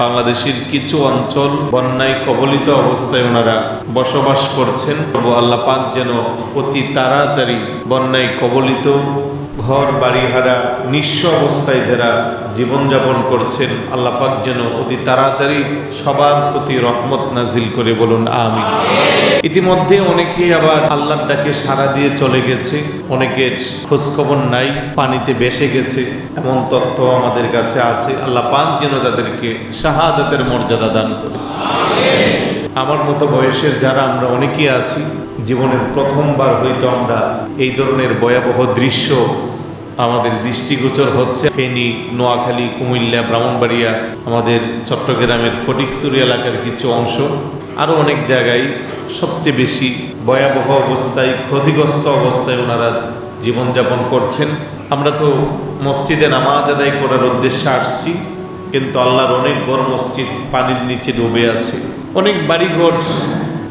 বাংলাদেশের কিছু অঞ্চল বন্যায় কবলিত অবস্থায় ওনারা বসবাস করছেন। আল্লাহ পাক যেন অতি তাড়াতাড়ি বন্যায় কবলিত ঘর, বাড়ি হারা নিঃস্ব অবস্থায় যারা জীবনযাপন করছেন, আল্লাহ পাক যেন অতি তাড়াতাড়ি সবার প্রতি রহমত নাজিল করে বলুন আমি ইতিমধ্যে অনেকেই আবার আল্লাহর ডাকে সাড়া দিয়ে চলে গেছে, অনেকের খোঁজখবর নাই, পানিতে বেসে গেছে, এমন তথ্য আমাদের কাছে আছে, আল্লাহ পাক যেন তাদেরকে শাহাদাতের মর্যাদা দান করে। আমার মতো বয়সের যারা আমরা অনেকেই আছি, জীবনের প্রথমবার হয়তো আমরা এই ধরনের ভয়াবহ দৃশ্য আমাদের দৃষ্টিগোচর হচ্ছে ফেনী, নোয়াখালী, কুমিল্লা, ব্রাহ্মণবাড়িয়া, আমাদের চট্টগ্রামের ফটিকসুরি এলাকার কিছু অংশ আরও অনেক জায়গায় সবচেয়ে বেশি ভয়াবহ অবস্থায়, ক্ষতিগ্রস্ত অবস্থায় ওনারা জীবনযাপন করছেন। আমরা তো মসজিদে নামাজ আদায় করার উদ্দেশ্যে আসছি, কিন্তু আল্লাহর অনেক বড় মসজিদ পানির নিচে ডুবে আছে। অনেক বাড়িঘর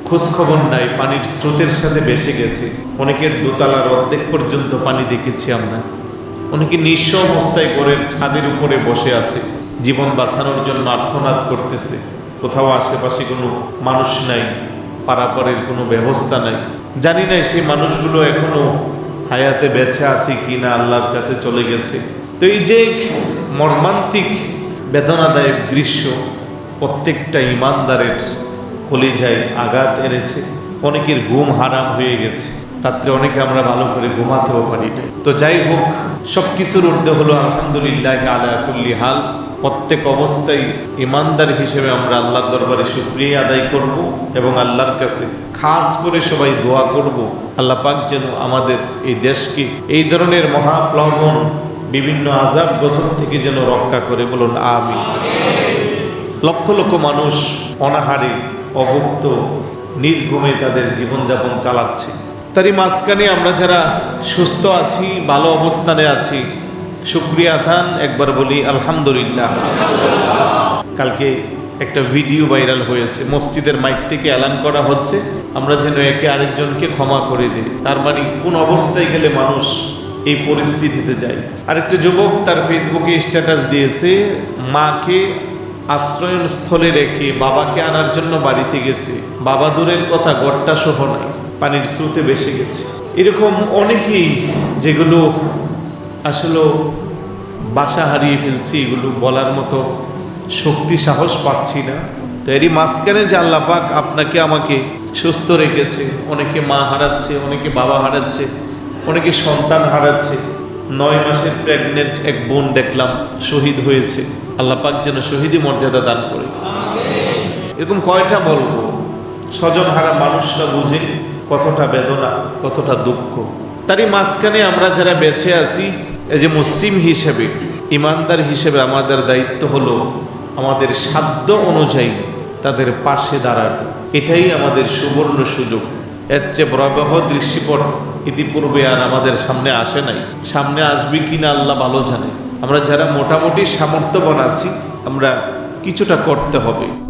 খোঁজখবর নাই, পানির স্রোতের সাথে বেসে গেছে। অনেকের দোতলার অর্ধেক পর্যন্ত পানি দেখেছি আমরা। অনেকে নিঃস্ব অবস্থায় ঘরের ছাদের উপরে বসে আছে, জীবন বাঁচানোর জন্য আর্থনাদ করতেছে। কোথাও আশেপাশে কোনো মানুষ নাই, পারাপারের কোনো ব্যবস্থা নাই। জানি না সেই মানুষগুলো এখনও হায়াতে বেঁচে আছে কি না আল্লাহর কাছে চলে গেছে। তো এই যে মর্মান্তিক, বেদনাদায়ক দৃশ্য প্রত্যেকটা ইমানদারের কলিজায় আঘাত এনেছে, অনেকের ঘুম হারাম হয়ে গেছে। রাত্রে অনেকে আমরা ভালো করে ঘুমাতেও পারি না তো যাই হোক সব কিছুর ঊর্ধ্বে হলো আলহামদুলিল্লাহ আলা কুল্লি হাল। প্রত্যেক অবস্থায় ইমানদার হিসেবে আমরা আল্লাহর দরবারে শুক্রিয়া আদায় করব এবং আল্লাহর কাছে খাস করে সবাই দোয়া করব। আল্লাহ পাক যেন আমাদের এই দেশকে এই ধরনের মহাপ্লবন বিভিন্ন আজাব গজব থেকে যেন রক্ষা করে। বলুন আমি লক্ষ লক্ষ মানুষ অনাহারে, অভুক্ত, নির্ঘুমে তাদের জীবনযাপন চালাচ্ছে। তারই মাঝখানে আমরা যারা সুস্থ আছি, ভালো অবস্থানে আছি, শুক্রিয়া থান একবার বলি আলহামদুলিল্লাহ। কালকে একটা ভিডিও ভাইরাল হয়েছে, মসজিদের মাইক থেকে অ্যালান করা হচ্ছে, আমরা যেন একে আরেকজনকে ক্ষমা করে দিই। তার মানে কোন অবস্থায় গেলে মানুষ এই পরিস্থিতিতে যায়। আরেকটা যুবক তার ফেসবুকে স্ট্যাটাস দিয়েছে, মাকে আশ্রয়স্থলে রেখে বাবাকে আনার জন্য বাড়িতে গেছে। বাবা দূরের কথা গড়টা সহ নাই। পানির স্রোতে বেসে গেছে। এরকম অনেকেই যেগুলো আসলে বাসা হারিয়ে ফেলছি, এগুলো বলার মতো শক্তি, সাহস পাচ্ছি না। তো এরই মাঝখানে যে আল্লাহ পাক আপনাকে আমাকে সুস্থ রেখেছে, অনেকে মা হারাচ্ছে, অনেকে বাবা হারাচ্ছে, অনেকে সন্তান হারাচ্ছে। নয় মাসের প্রেগনেন্ট এক বোন দেখলাম শহীদ হয়েছে। আল্লাহ পাক যেন শহীদি মর্যাদা দান করে। এরকম কয়টা বলব? স্বজন হারা মানুষরা বুঝে কতটা বেদনা, কতটা দুঃখ। তারই মাঝখানে আমরা যারা বেঁচে আছি, এই যে মুসলিম হিসেবে, ইমানদার হিসেবে আমাদের দায়িত্ব হলো আমাদের সাধ্য অনুযায়ী তাদের পাশে দাঁড়ানো। এটাই আমাদের সুবর্ণ সুযোগ। এর চেয়ে ভয়াবহ দৃশ্যপট ইতিপূর্বে আর আমাদের সামনে আসে নাই। সামনে আসবে কি না আল্লাহ ভালো জানে। আমরা যারা মোটামুটি সামর্থ্যবান আছি, আমরা কিছুটা করতে হবে।